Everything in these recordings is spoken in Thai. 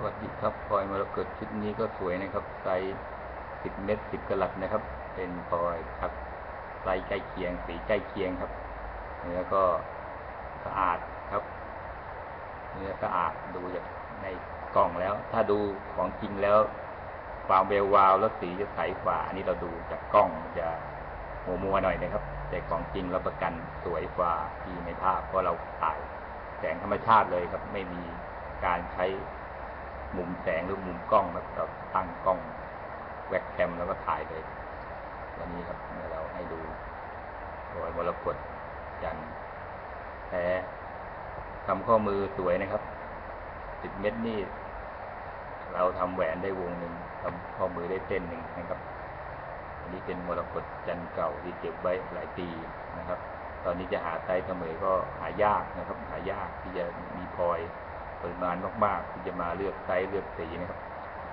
สวัสดีครับพลอยมรกตชุดนี้ก็สวยนะครับ ไซส์สิบเมตรสิบกะลัดนะครับ เป็นพลอยครับไซส์ใกล้เคียง สีใกล้เคียงครับ เนื้อก็สะอาดครับ เนื้อสะอาดดูจากในกล่องแล้ว ถ้าดูของจริงแล้วความเบลวาวแล้วสีจะใสกว่า อันนี้เราดูจากกล้องจะมัวมัวหน่อยนะครับ แต่ของจริงเราประกันสวยกว่าที่ในภาพเพราะเราถ่ายแสงธรรมชาติเลยครับ ไม่มีการใช้ มุมแสงหรือมุมกล้องครับเราตั้งกล้องแวกแคมแล้วก็ถ่ายเลยวันนี้ครับเมื่อเราให้ดูรอยมรกตจันแท้ทำข้อมือสวยนะครับสิบเม็ดนี่เราทำแหวนได้วงหนึ่งทำข้อมือได้เส้นหนึ่งนะครับอันนี้เป็นมรกตจันเก่าที่เก็บไว้หลายปีนะครับ ตอนนี้จะหาไซส์เสมอก็หายากนะครับ หายากที่จะ ปริมาณมากๆที่จะมาเลือกไซส์เลือกสีนะครับ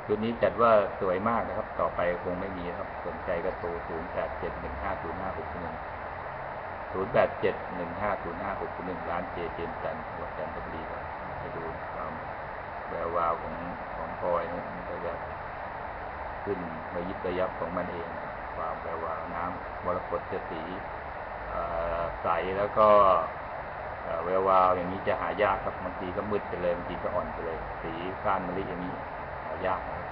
ชุดนี้จัดว่าสวยมากนะครับ ต่อไปคงไม่มีครับ สนใจก็โทร 0 8 7 1 5 0 5 6 1 0 8 7 1 5 0 5 6 1ร้านเจเจนจันทร์จังหวัดจันทบุรีครับให้ดูความแวววาวของของพลอยนะมันก็จะขึ้นระยิบระยับของมันเอง ความแวววาวน้ำมรกตจะสีเอ่อใสแล้วก็ แวววาวอย่างนี้จะหายากครับบางทีก็มืดไปเลยบางทีก็อ่อนไปเลย สีก้านมะลิอย่างนี้หายากนะครับ